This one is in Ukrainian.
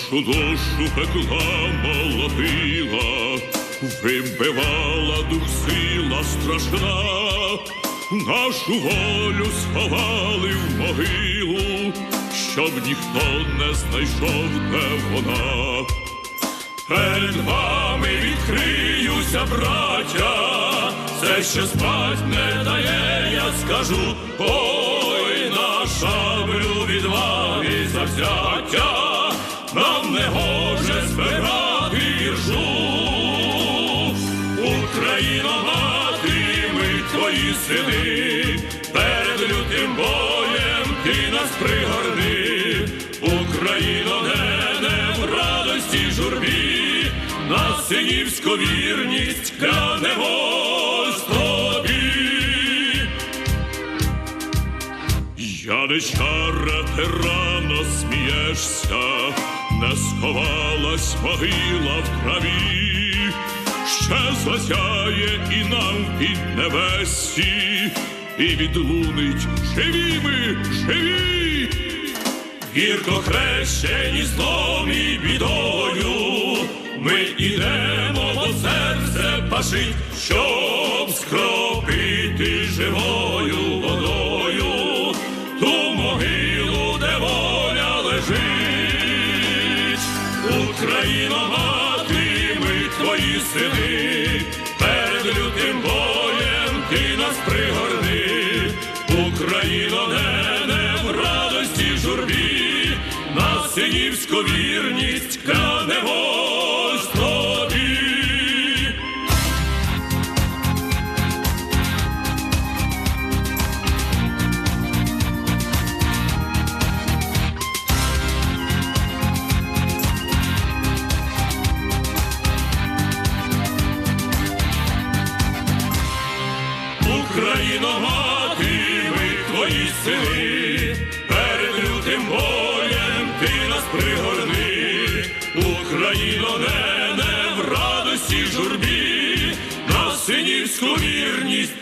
нашу душу пекла молотила, вибивала дух сила страшна, нашу волю сховали в могилу, щоб ніхто не знайшов, де вона. Перед вами відкриюся, браття, все, що спать не дає, я скажу, ой, на шаблю відваги завзяття, нам не гоже збирати іржу. Україно, мати, ми твої сини, перед лютим боєм ти нас пригорни, Україно, не, в радості журбі, на синівську вірність клянемось тобі. Я не чара, ти рано смієшся, не сховалась могила в траві, ще засяє і нам під небесі, і відлунить. Живі ми, живі, гірко хрещені злом і бідою, ми ідемо, бо серце пашить, щоб скропити живою сини, перед лютим боєм ти нас пригорни, Україно, не, не в радості журбі, на синівську вірність клянемось Україно, мати, ми твої сини, перед лютим боєм ти нас пригорни, Україно, не, не в радості журбі, на синівську вірність.